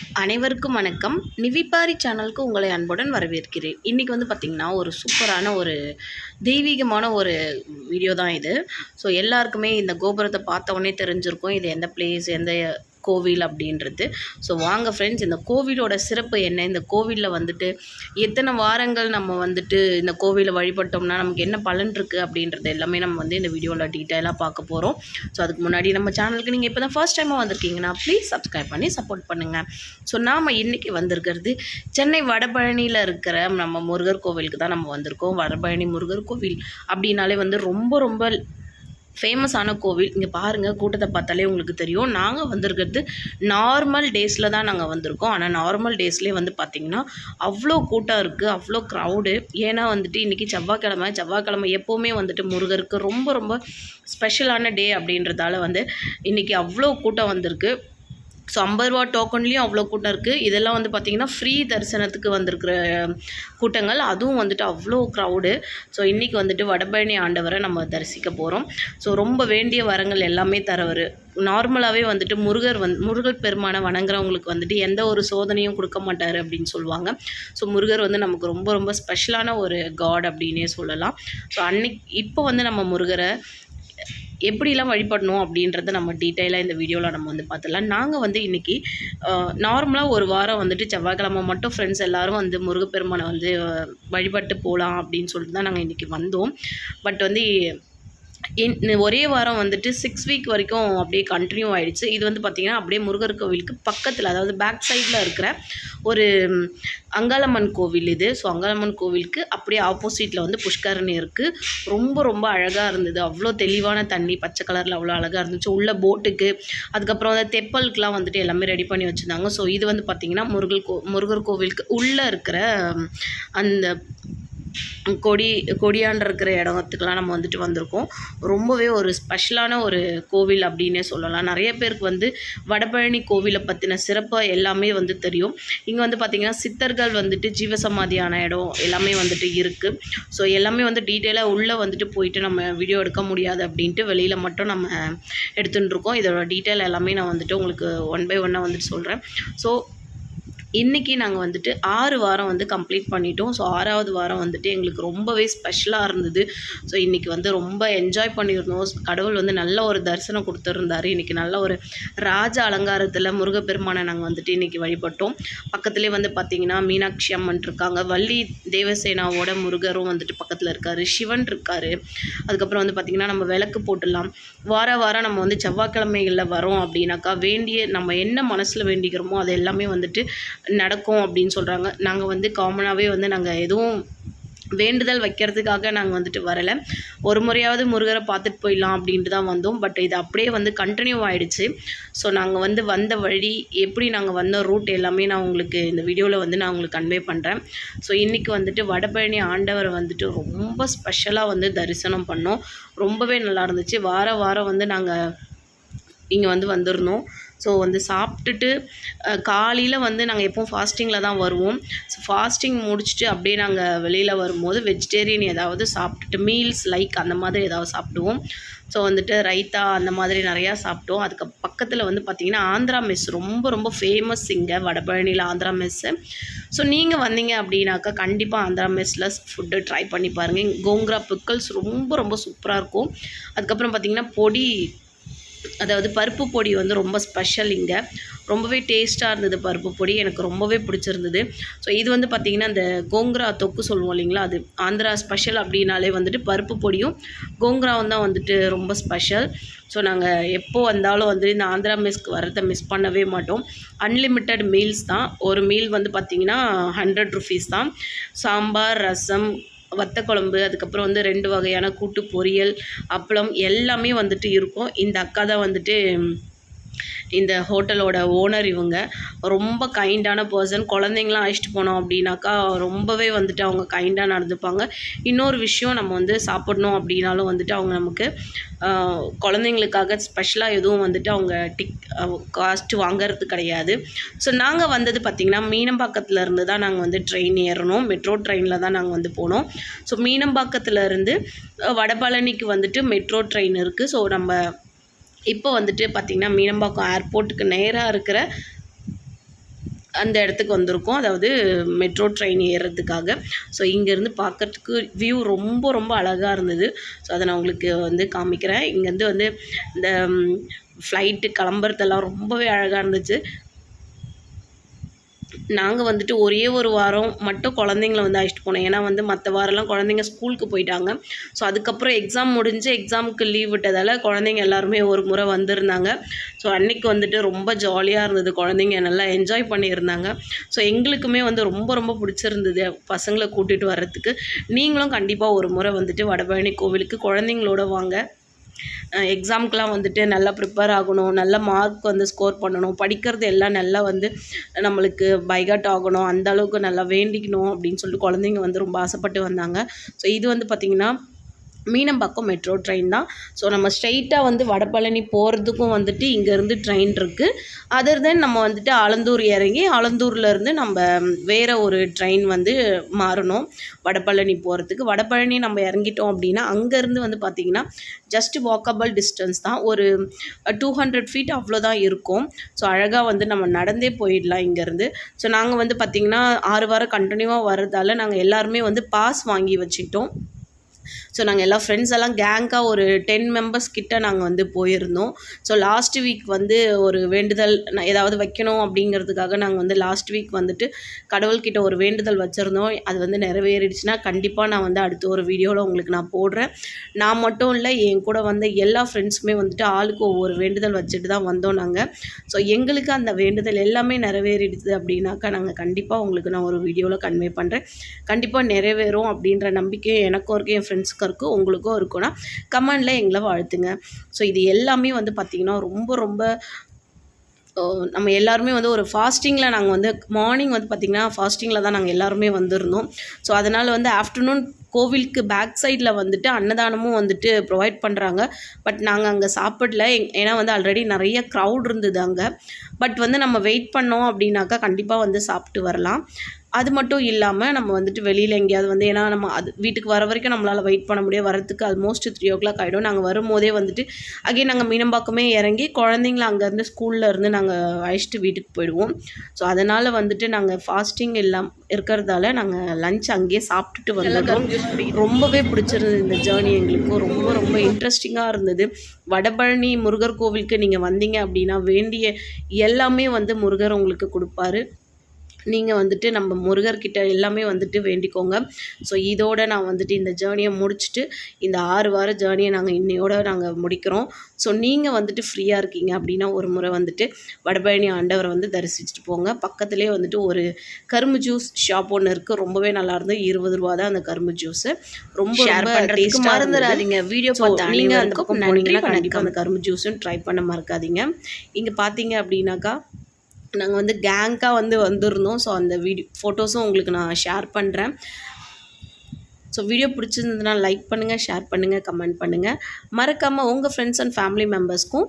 அனைவருக்கும் வணக்கம். நிவிப்பாரி சேனலுக்கு உங்களை அன்புடன் வரவேற்கிறேன். இன்றைக்கி வந்து பார்த்திங்கன்னா ஒரு சூப்பரான ஒரு தெய்வீகமான ஒரு வீடியோ தான் இது. ஸோ எல்லாருக்குமே இந்த கோபுரத்தை பார்த்த உடனே தெரிஞ்சிருக்கும். இது எந்த பிளேஸ் எந்த கோவில் அப்படின்றது. ஸோ வாங்க ஃப்ரெண்ட்ஸ் இந்த கோவிலோட சிறப்பு என்ன? இந்த கோவிலில் வந்துட்டு எத்தனை வாரங்கள் நம்ம வந்துட்டு இந்த கோவிலை வழிபட்டோம்னா நமக்கு என்ன பலன் இருக்குது அப்படின்றது எல்லாமே நம்ம வந்து இந்த வீடியோவில் டீட்டெயிலாக பார்க்க போகிறோம் ஸோ அதுக்கு முன்னாடி நம்ம சேனலுக்கு நீங்கள் இப்போ தான் ஃபர்ஸ்ட் டைமாக வந்திருக்கீங்கன்னா ப்ளீஸ் சப்ஸ்கிரைப் பண்ணி சப்போர்ட் பண்ணுங்கள் ஸோ நாம் இன்றைக்கி வந்திருக்கிறது சென்னை வடபழனியில் இருக்கிற நம்ம முருகர் கோவிலுக்கு தான் நம்ம வந்திருக்கோம். வடபழனி முருகர் கோவில் அப்படின்னாலே வந்து ரொம்ப ரொம்ப ஃபேமஸான கோவில். இங்கே பாருங்கள் கூட்டத்தை பார்த்தாலே உங்களுக்கு தெரியும். நாங்கள் வந்திருக்கிறது நார்மல் டேஸில் தான் நாங்கள் வந்திருக்கோம். ஆனால் நார்மல் டேஸ்லேயே வந்து பார்த்திங்கன்னா அவ்வளோ கூட்டம் இருக்குது அவ்வளோ க்ரௌடு ஏன்னா வந்துட்டு இன்றைக்கி செவ்வாய்க்கிழமை செவ்வாய்க்கிழமை எப்போவுமே வந்துட்டு முருகருக்கு ரொம்ப ரொம்ப ஸ்பெஷலான டே அப்படின்றதால வந்து இன்றைக்கி அவ்வளோ கூட்டம் வந்திருக்கு. ஸோ ஐம்பது ரூபா டோக்கன்லேயும் அவ்வளோ கூட்டம் இருக்குது இதெல்லாம் வந்து பார்த்திங்கன்னா ஃப்ரீ தரிசனத்துக்கு வந்திருக்கிற கூட்டங்கள். அதுவும் வந்துட்டு அவ்வளோ க்ரௌடு ஸோ இன்றைக்கி வந்துட்டு வடபழனி ஆண்டவரை நம்ம தரிசிக்க போகிறோம் ஸோ ரொம்ப வேண்டிய வரங்கள் எல்லாமே தரவர். நார்மலாகவே வந்துட்டு முருகர் வந் முருகர் பெருமானை வணங்குறவங்களுக்கு வந்துட்டு எந்த ஒரு சோதனையும் கொடுக்க மாட்டார் அப்படின்னு சொல்லுவாங்க. ஸோ முருகர் வந்து நமக்கு ரொம்ப ரொம்ப ஸ்பெஷலான ஒரு காட் அப்படின்னே சொல்லலாம். ஸோ அன்னைக்கு இப்போ வந்து நம்ம முருகரை எப்படிலாம் வழிபடணும் அப்படின்றத நம்ம டீட்டெயிலாக இந்த வீடியோவில் நம்ம வந்து பார்த்துடலாம். நாங்கள் வந்து இன்றைக்கி நார்மலாக ஒரு வாரம் வந்துட்டு செவ்வாய்க்கிழமை மட்டும் ஃப்ரெண்ட்ஸ் எல்லோரும் வந்து முருகப்பெருமானை வந்து வழிபட்டு போகலாம் அப்படின்னு சொல்லிட்டு தான் நாங்கள் இன்றைக்கி வந்தோம். பட் வந்து இன் ஒரே வாரம் வந்துட்டு சிக்ஸ் வீக் வரைக்கும் அப்படியே கண்டினியூ ஆகிடுச்சு இது வந்து பார்த்திங்கன்னா அப்படியே முருகர் கோவிலுக்கு பக்கத்தில் அதாவது பேக் சைடில் இருக்கிற ஒரு அங்காளம்மன் கோவில் இது. ஸோ அங்காளம்மன் கோவிலுக்கு அப்படியே ஆப்போசிட்டில் வந்து புஷ்கரணி இருக்குது ரொம்ப ரொம்ப அழகாக இருந்தது. அவ்வளோ தெளிவான தண்ணி பச்சை கலரில் அவ்வளோ அழகாக இருந்துச்சு. உள்ள போட்டுக்கு அதுக்கப்புறம் அந்த தெப்பலுக்குலாம் வந்துட்டு எல்லாமே ரெடி பண்ணி வச்சுருந்தாங்க. ஸோ இது வந்து பார்த்திங்கன்னா முருகர் கோ முருகர் கோவிலுக்கு உள்ளே இருக்கிற அந்த கொடி கொடியாண்டு இருக்கிற இடத்துக்குலாம் நம்ம வந்துட்டு வந்திருக்கோம். ரொம்பவே ஒரு ஸ்பெஷலான ஒரு கோவில் அப்படின்னே சொல்லலாம். நிறைய பேருக்கு வந்து வடபழனி கோவிலை பற்றின சிறப்பு எல்லாமே வந்து தெரியும். இங்கே வந்து பார்த்திங்கன்னா சித்தர்கள் வந்துட்டு ஜீவசமாதியான இடம் எல்லாமே வந்துட்டு இருக்குது ஸோ எல்லாமே வந்து டீட்டெயிலாக உள்ளே வந்துட்டு போயிட்டு நம்ம வீடியோ எடுக்க முடியாது அப்படின்ட்டு வெளியில் மட்டும் நம்ம எடுத்துகிட்டு இருக்கோம். இதோட டீட்டெயில் எல்லாமே நான் வந்துட்டு உங்களுக்கு ஒன் பை ஒன்னாக வந்துட்டு சொல்கிறேன் ஸோ இன்றைக்கி நாங்கள் வந்துட்டு ஆறு வாரம் வந்து கம்ப்ளீட் பண்ணிட்டோம். ஸோ ஆறாவது வாரம் வந்துட்டு எங்களுக்கு ரொம்பவே ஸ்பெஷலாக இருந்தது. ஸோ இன்றைக்கி வந்து ரொம்ப என்ஜாய் பண்ணியிருந்தோம். கடவுள் வந்து நல்ல ஒரு தரிசனம் கொடுத்துருந்தாரு. இன்றைக்கி நல்ல ஒரு ராஜ அலங்காரத்தில் முருகப்பெருமானை நாங்கள் வந்துட்டு இன்றைக்கி வழிபட்டோம். பக்கத்துலேயே வந்து பார்த்திங்கன்னா மீனாட்சி அம்மன் இருக்காங்க. வள்ளி தேவசேனாவோட முருகரும் வந்துட்டு பக்கத்தில் இருக்கார். சிவன் இருக்கார். அதுக்கப்புறம் வந்து பார்த்திங்கன்னா நம்ம விளக்கு போட்டுடலாம். வார வாரம் நம்ம வந்து செவ்வாய்க்கிழமைகளில் வரோம் அப்படின்னாக்கா வேண்டிய நம்ம என்ன மனசில் வேண்டிக்கிறோமோ அது எல்லாமே வந்துட்டு நடக்கும் அப்படின்னு சொல்கிறாங்க நாங்கள் வந்து காமனாகவே வந்து நாங்கள் எதுவும் வேண்டுதல் வைக்கிறதுக்காக நாங்கள் வந்துட்டு வரலை. ஒரு முறையாவது முருகரை பார்த்துட்டு போயிடலாம் அப்படின்ட்டு தான் வந்தோம். பட் இது அப்படியே வந்து கண்டினியூ ஆகிடுச்சு ஸோ நாங்கள் வந்து வந்த வழி எப்படி நாங்கள் வந்த ரூட் எல்லாமே நான் உங்களுக்கு இந்த வீடியோவில் வந்து நான் உங்களுக்கு கன்வே பண்ணுறேன் ஸோ இன்றைக்கி வந்துட்டு வடபழனி ஆண்டவரை வந்துட்டு ரொம்ப ஸ்பெஷலாக வந்து தரிசனம் பண்ணோம். ரொம்பவே நல்லா இருந்துச்சு. வார வாரம் வந்து நாங்கள் இங்கே வந்து வந்திருந்தோம். ஸோ வந்து சாப்பிட்டுட்டு காலையில் வந்து நாங்கள் எப்போவும் ஃபாஸ்டிங்கில் தான் வருவோம். ஸோ ஃபாஸ்டிங் முடிச்சுட்டு அப்படியே நாங்கள் வெளியில் வரும்போது வெஜிடேரியன் ஏதாவது சாப்பிட்டுட்டு மீல்ஸ் லைக் அந்த மாதிரி ஏதாவது சாப்பிடுவோம். ஸோ வந்துட்டு ரைத்தா அந்த மாதிரி நிறையா சாப்பிட்டோம். அதுக்கு பக்கத்தில் வந்து பார்த்திங்கன்னா ஆந்திரா மெஸ் ரொம்ப ரொம்ப ஃபேமஸ் இங்கே வடபழனியில் ஆந்திரா மெஸ்ஸு ஸோ நீங்கள் வந்தீங்க அப்படின்னாக்கா கண்டிப்பாக ஆந்திரா மெஸ்ஸில் ஃபுட்டு ட்ரை பண்ணி பாருங்கள் கோங்க்ரா பிக்கல்ஸ் ரொம்ப ரொம்ப சூப்பராக இருக்கும். அதுக்கப்புறம் பார்த்திங்கன்னா பொடி அதாவது பருப்பு பொடி வந்து ரொம்ப ஸ்பெஷல் இங்கே. ரொம்பவே டேஸ்ட்டாக இருந்தது பருப்பு பொடி. எனக்கு ரொம்பவே பிடிச்சிருந்தது. ஸோ இது வந்து பார்த்திங்கன்னா அந்த கோங்கரா தொக்கு சொல்லுவோம் இல்லைங்களா? அது ஆந்திரா ஸ்பெஷல் அப்படின்னாலே வந்துட்டு பருப்பு பொடியும் கோங்கராவும் தான் வந்துட்டு ரொம்ப ஸ்பெஷல் ஸோ நாங்கள் எப்போ வந்தாலும் வந்து இந்த ஆந்திரா மெஸ்க்கு வரதை மிஸ் பண்ணவே மாட்டோம். அன்லிமிட்டெட் மீல்ஸ் தான். ஒரு மீல் வந்து பார்த்திங்கன்னா ஹண்ட்ரட் ருபீஸ் தான். சாம்பார் ரசம் வத்த குழம்பு அதுக்கப்புறம் வந்து ரெண்டு வகையான கூட்டு பொரியல் அப்பளம் எல்லாமே வந்துட்டு இருக்கும். இந்த அக்கா தான் வந்துட்டு இந்த ஹோட்டலோட ஓனர் இவங்க. ரொம்ப கைண்டான பர்சன் குழந்தைங்களாம் அழைச்சிட்டு போனோம் அப்படின்னாக்கா ரொம்பவே வந்துட்டு அவங்க கைண்டாக நடந்துப்பாங்க. இன்னொரு விஷயம் நம்ம வந்து சாப்பிடணும் அப்படின்னாலும் வந்துட்டு அவங்க நமக்கு குழந்தைங்களுக்காக ஸ்பெஷலாக எதுவும் வந்துட்டு அவங்க டிக் காஸ்ட் வாங்குறது கிடையாது. ஸோ நாங்கள் வந்தது பார்த்திங்கன்னா மீனம்பாக்கத்தில் இருந்து தான் நாங்கள் வந்து ட்ரெயின் ஏறணும். மெட்ரோ ட்ரெயினில் தான் நாங்கள் வந்து போனோம். ஸோ மீனம்பாக்கத்தில் இருந்து வடபழனிக்கு வந்துட்டு மெட்ரோ ட்ரெயின் இருக்குது ஸோ நம்ம இப்போ வந்துட்டு பார்த்திங்கன்னா மீனம்பாக்கம் ஏர்போர்ட்டுக்கு நேராக இருக்கிற அந்த இடத்துக்கு வந்திருக்கோம். அதாவது மெட்ரோ ட்ரெயின் ஏறுறதுக்காக ஸோ இங்கேருந்து பார்க்கறதுக்கு வியூ ரொம்ப ரொம்ப அழகாக இருந்தது. ஸோ அதை நான் உங்களுக்கு வந்து காமிக்கிறேன். இங்கேருந்து வந்து இந்த ஃப்ளைட்டு கிளம்புறதெல்லாம் ரொம்பவே அழகாக இருந்துச்சு. நாங்கள் வந்துட்டு ஒரே ஒரு வாரம் மட்டும் குழந்தைங்கள வந்து அழைச்சிட்டு போனோம். ஏன்னா வந்து மற்ற வாரம்லாம் குழந்தைங்க ஸ்கூலுக்கு போயிட்டாங்க. ஸோ அதுக்கப்புறம் எக்ஸாம் முடிஞ்சு எக்ஸாமுக்கு லீவ் விட்டதால் குழந்தைங்க எல்லாருமே ஒரு முறை வந்திருந்தாங்க. ஸோ அன்னைக்கு வந்துட்டு ரொம்ப ஜாலியாக இருந்தது. குழந்தைங்க நல்லா என்ஜாய் பண்ணியிருந்தாங்க. ஸோ எங்களுக்குமே வந்து ரொம்ப ரொம்ப பிடிச்சிருந்தது பசங்களை கூட்டிகிட்டு வர்றதுக்கு. நீங்களும் கண்டிப்பாக ஒரு முறை வந்துட்டு வடபழனி கோவிலுக்கு குழந்தைங்களோட வாங்க. எக்ஸாமுக்கெலாம் வந்துட்டு நல்லா ப்ரிப்பேர் ஆகணும் நல்ல மார்க் வந்து ஸ்கோர் பண்ணணும் படிக்கிறது எல்லாம் நல்லா வந்து நம்மளுக்கு பைகாட் ஆகணும் அந்த அளவுக்கு நல்லா வேண்டிக்கணும் அப்படின்னு சொல்லிட்டு குழந்தைங்க வந்து ரொம்ப ஆசைப்பட்டு வந்தாங்க. ஸோ இது வந்து பார்த்திங்கன்னா மீனம்பாக்கம் மெட்ரோ ட்ரெயின் தான். ஸோ நம்ம ஸ்ட்ரைட்டாக வந்து வடபழனி போகிறதுக்கும் வந்துட்டு இங்கேருந்து ட்ரெயின் இருக்குது அதர் தென் நம்ம வந்துட்டு ஆலந்தூர் இறங்கி ஆலந்தூர்லேருந்து நம்ம வேறு ஒரு ட்ரெயின் வந்து மாறணும் வடபழனி போகிறதுக்கு வடபழனி நம்ம இறங்கிட்டோம் அப்படின்னா அங்கேருந்து வந்து பார்த்திங்கன்னா ஜஸ்ட் வாக்கபிள் டிஸ்டன்ஸ் தான். ஒரு டூ ஹண்ட்ரட் ஃபீட் அவ்வளோதான் இருக்கும். ஸோ அழகாக வந்து நம்ம நடந்தே போயிடலாம் இங்கேருந்து. ஸோ நாங்கள் வந்து பார்த்திங்கன்னா ஆறு வாரம் கண்டினியூவாக வர்றதால நாங்கள் எல்லாருமே வந்து பாஸ் வாங்கி வச்சுக்கிட்டோம். ஸோ நாங்கள் எல்லா ஃப்ரெண்ட்ஸ் எல்லாம் கேங்காக ஒரு டென் மெம்பர்ஸ் கிட்ட நாங்கள் வந்து போயிருந்தோம். ஸோ லாஸ்ட் வீக் வந்து ஒரு வேண்டுதல் நான் ஏதாவது வைக்கணும் அப்படிங்கிறதுக்காக நாங்கள் வந்து லாஸ்ட் வீக் வந்துட்டு கடவுள்கிட்ட ஒரு வேண்டுதல் வச்சுருந்தோம். அது வந்து நிறைவேறிடுச்சுன்னா கண்டிப்பாக நான் வந்து அடுத்த ஒரு வீடியோவில் உங்களுக்கு நான் போடுறேன். நான் மட்டும் இல்லை என் கூட வந்த எல்லா ஃப்ரெண்ட்ஸுமே வந்துட்டு ஆளுக்கு ஒவ்வொரு வேண்டுதல் வச்சுட்டு தான் வந்தோம் நாங்கள் ஸோ எங்களுக்கு அந்த வேண்டுதல் எல்லாமே நிறைவேறிடுது அப்படின்னாக்கா நாங்கள் கண்டிப்பாக உங்களுக்கு நான் ஒரு வீடியோவில் கன்வே பண்ணுறேன் கண்டிப்பாக நிறைவேறும் அப்படின்ற நம்பிக்கை எனக்கும் இருக்குது என் ஃப்ரெண்ட்ஸ்க்கும் உங்களுக்கும் இருக்குன்னா கமெண்டில் எங்களை வாழ்த்துங்க. ஸோ இது எல்லாமே வந்து பார்த்திங்கன்னா ரொம்ப ரொம்ப நம்ம எல்லாருமே வந்து ஒரு ஃபாஸ்டிங்கில் நாங்கள் வந்து மார்னிங் வந்து பார்த்திங்கன்னா ஃபாஸ்டிங்கில் தான் நாங்கள் எல்லாருமே வந்திருந்தோம். ஸோ அதனால் வந்து ஆஃப்டர்நூன் கோவிலுக்கு பேக் சைடில் வந்துட்டு அன்னதானமும் வந்துட்டு ப்ரொவைட் பண்ணுறாங்க பட் நாங்கள் அங்கே சாப்பிடல. எங்- ஏன்னா வந்து ஆல்ரெடி நிறைய க்ரௌட் இருந்தது அங்கே. பட் வந்து நம்ம வெயிட் பண்ணோம் அப்படின்னாக்கா கண்டிப்பாக வந்து சாப்பிட்டு வரலாம். அது மட்டும் இல்லாமல் நம்ம வந்துட்டு வெளியில் எங்கேயாவது வந்து ஏன்னா நம்ம அது வீட்டுக்கு வர வரைக்கும் நம்மளால் வெயிட் பண்ண முடியாது. வரதுக்கு ஆல்மோஸ்ட் த்ரீ ஓ கிளாக் ஆகிடும் நாங்கள் வரும்போதே வந்துட்டு அகைன் நாங்கள் மீனம்பாக்கமே இறங்கி குழந்தைங்கள அங்கேருந்து ஸ்கூல்ல இருந்து நாங்கள் அழைச்சிட்டு வீட்டுக்கு போயிடுவோம். ஸோ அதனால் வந்துட்டு நாங்கள் ஃபாஸ்டிங் எல்லாம் இருக்கிறதால நாங்கள் லஞ்ச் அங்கேயே சாப்பிட்டுட்டு வந்துடுறோம் ரொம்பவே பிடிச்சிருந்தது இந்த ஜேர்னி எங்களுக்கு. ரொம்ப ரொம்ப இன்ட்ரெஸ்டிங்காக இருந்தது. வடபழனி முருகர் கோவிலுக்கு நீங்கள் வந்தீங்க அப்படின்னா வேண்டிய எல்லாமே வந்து முருகர் உங்களுக்கு கொடுப்பாரு. நீங்கள் வந்துட்டு நம்ம முருகர்கிட்ட எல்லாமே வந்துட்டு வேண்டிக்கோங்க. ஸோ இதோட நான் வந்துட்டு இந்த ஜேர்னியை முடிச்சுட்டு இந்த ஆறு வார ஜேர்னியை நாங்கள் இன்னையோட நாங்கள் முடிக்கிறோம். ஸோ நீங்கள் வந்துட்டு ஃப்ரீயாக இருக்கீங்க அப்படின்னா ஒரு முறை வந்துட்டு வடபழனி ஆண்டவரை வந்து தரிசிச்சுட்டு போங்க. பக்கத்துலேயே வந்துட்டு ஒரு கரும்பு ஜூஸ் ஷாப் ஒன்று இருக்குது ரொம்பவே நல்லா இருந்தது. இருபது ரூபா தான் அந்த கரும்பு ஜூஸு ரொம்ப மறந்துடாதீங்க. வீடியோ நீங்கள் அந்த பக்கம். கண்டிப்பாக அந்த கரும்பு ஜூஸும் ட்ரை பண்ண மறக்காதீங்க. இங்கே பார்த்தீங்க அப்படின்னாக்கா நாங்கள் வந்து கேங்காக வந்து வந்திருந்தோம். ஸோ அந்த வீடியோ ஃபோட்டோஸும் உங்களுக்கு நான் ஷேர் பண்ணுறேன் ஸோ வீடியோ பிடிச்சிருந்ததுன்னா லைக் பண்ணுங்கள் ஷேர் பண்ணுங்கள் கமெண்ட் பண்ணுங்கள் மறக்காமல் உங்கள் ஃப்ரெண்ட்ஸ் அண்ட் ஃபேமிலி மெம்பர்ஸ்க்கும்